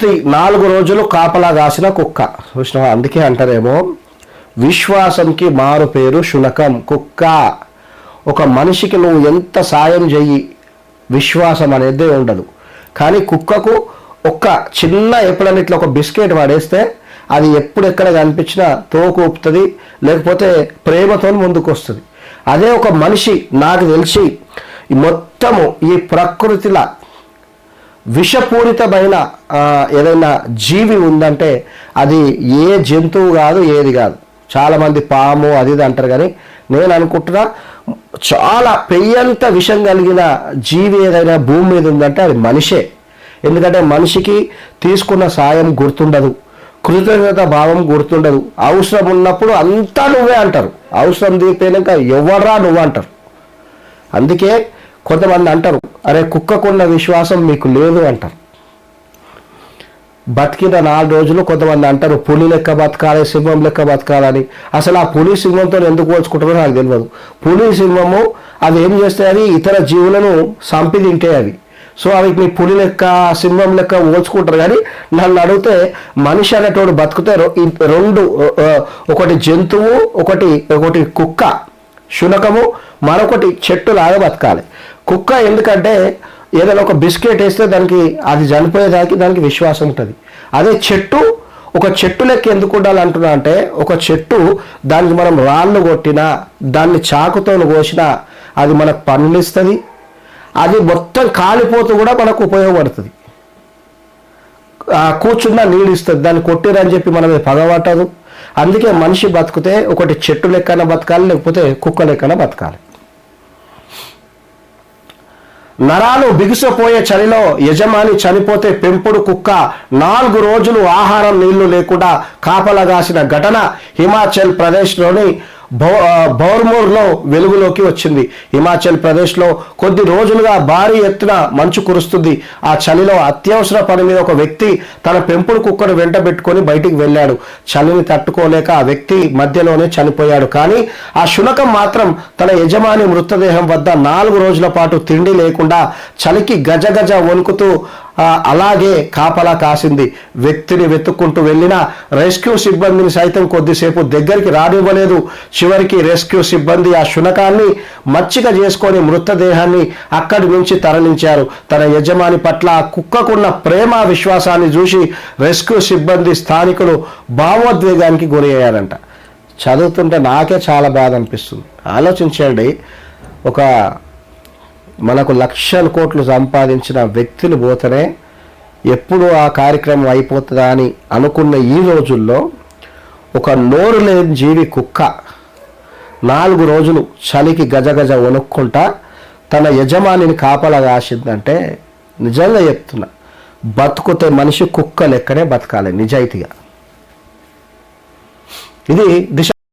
పూర్తి నాలుగు రోజులు కాపలా కాసిన కుక్క. చూసినావా? అందుకే అంటారేమో విశ్వాసంకి మారు పేరు శునకం కుక్క. ఒక మనిషికి నువ్వు ఎంత సాయం చెయ్యి విశ్వాసం అనేది ఉండదు. కానీ కుక్కకు ఒక్క చిన్న ఎప్పుడైనా ఇట్లా ఒక బిస్కెట్ పడేస్తే అది ఎప్పుడు ఎక్కడ కనిపించినా తోకు ఊపుతుంది లేకపోతే ప్రేమతో ముందుకు వస్తుంది అదే ఒక మనిషి నాకు తెలిసి మొత్తము ఈ ప్రకృతిలో విషపూరితమైన ఏదైనా జీవి ఉందంటే అది ఏ జంతువు కాదు ఏది కాదు. చాలామంది పాము అది ఇది అంటారు కానీ నేను అనుకుంటున్నా చాలా పెయ్యంత విషం కలిగిన జీవి ఏదైనా భూమి మీద ఉందంటే అది మనిషే. ఎందుకంటే మనిషికి తీసుకున్న సాయం గుర్తుండదు కృతజ్ఞత భావం గుర్తుండదు. అవసరం ఉన్నప్పుడు అంతా నువ్వే అంటారు. అవసరం తీరిపోయినాక ఎవర్రా నువ్వు అంటారు. అందుకే కొంతమంది అంటారు అరే కుక్కకున్న విశ్వాసం మీకు లేదు అంటారు. బతికిన నాలుగు రోజులు కొంతమంది అంటారు పులి లెక్క బతకాలి సింహం లెక్క బతకాలని. అసలు ఆ పులి సింహంతో ఎందుకు పోల్చుకుంటారో నాకు తెలియదు పులి సింహము అది ఏం చేస్తాయి? అది ఇతర జీవులను సంపి తింటే అవి. సో అవి మీ పులి లెక్క సింహం లెక్క పోల్చుకుంటారు. కానీ నన్ను అడిగితే మనిషి అనేటోడు బతుకుతే రెండు ఒకటి జంతువు ఒకటి ఒకటి కుక్క. శునకము మరొకటి చెట్టు లాగా బతకాలి. కుక్క ఎందుకంటే ఏదైనా ఒక బిస్కెట్ వేస్తే దానికి అది చనిపోయేదానికి దానికి విశ్వాసం ఉంటుంది. అదే చెట్టు ఒక చెట్టు లెక్క ఎందుకు ఉండాలి అంటున్నా అంటే ఒక చెట్టు దానికి మనం రాళ్ళు కొట్టినా దాన్ని చాకుతో కోసినా అది మనకు పనులు ఇస్తుంది. అది మొత్తం కాలిపోతూ కూడా మనకు ఉపయోగపడుతుంది. కూర్చున్న నీళ్ళు ఇస్తుంది. దాన్ని కొట్టిరని చెప్పి మనం పగబట్టదు అందుకే మనిషి బతికితే ఒకటి చెట్టు లెక్కన బతకాలి లేకపోతే కుక్క లెక్కన బతకాలి. నరాలు బిగుసపోయే చలిలో యజమాని చనిపోతే పెంపుడు కుక్క నాలుగు రోజులు ఆహారం నీళ్ళు లేకుండా కాపలగాసిన ఘటన హిమాచల్ ప్రదేశ్లోని బౌర్మూర్లో వెలుగులోకి వచ్చింది. హిమాచల్ ప్రదేశ్లో కొద్ది రోజులుగా భారీ ఎత్తున మంచు కురుస్తుంది. ఆ చలిలో అత్యవసర పని మీద ఒక వ్యక్తి తన పెంపుడు కుక్కను వెంట పెట్టుకొని బయటికి వెళ్ళాడు. చలిని తట్టుకోలేక ఆ వ్యక్తి మధ్యలోనే చనిపోయాడు. కానీ ఆ శునకం మాత్రం తన యజమాని మృతదేహం వద్ద నాలుగు రోజుల పాటు తిండి లేకుండా చలికి గజగజ వణుకుతూ అలాగే కాపలా కాసింది. వ్యక్తిని వెతుక్కుంటూ వెళ్ళిన రెస్క్యూ సిబ్బందిని సైతం కొద్దిసేపు దగ్గరికి రానివ్వలేదు. చివరికి రెస్క్యూ సిబ్బంది ఆ శునకాన్ని మచ్చిక చేసుకొని మృతదేహాన్ని అక్కడి నుంచి తరలించారు. తన యజమాని పట్ల ఆ కుక్కకున్న ప్రేమ విశ్వాసాన్ని చూసి రెస్క్యూ సిబ్బంది స్థానికులు భావోద్వేగానికి గురి అయ్యారంట చదువుతుంటే నాకే చాలా బాధ అనిపిస్తుంది. ఆలోచించండి. ఒక మనకు లక్షల కోట్లు సంపాదించిన వ్యక్తులు పోతేనే ఎప్పుడు ఆ కార్యక్రమం అయిపోతుందా అని అనుకున్న ఈ రోజుల్లో ఒక నోరు లేని జీవి కుక్క నాలుగు రోజులు చలికి గజగజ వణుక్కుంటా తన యజమానిని కాపలా కాసిందంటే నిజంగా చెప్తున్నా బతుకుతే మనిషి కుక్క లెక్కనే బతకాలి నిజాయితీగా. ఇది దిశ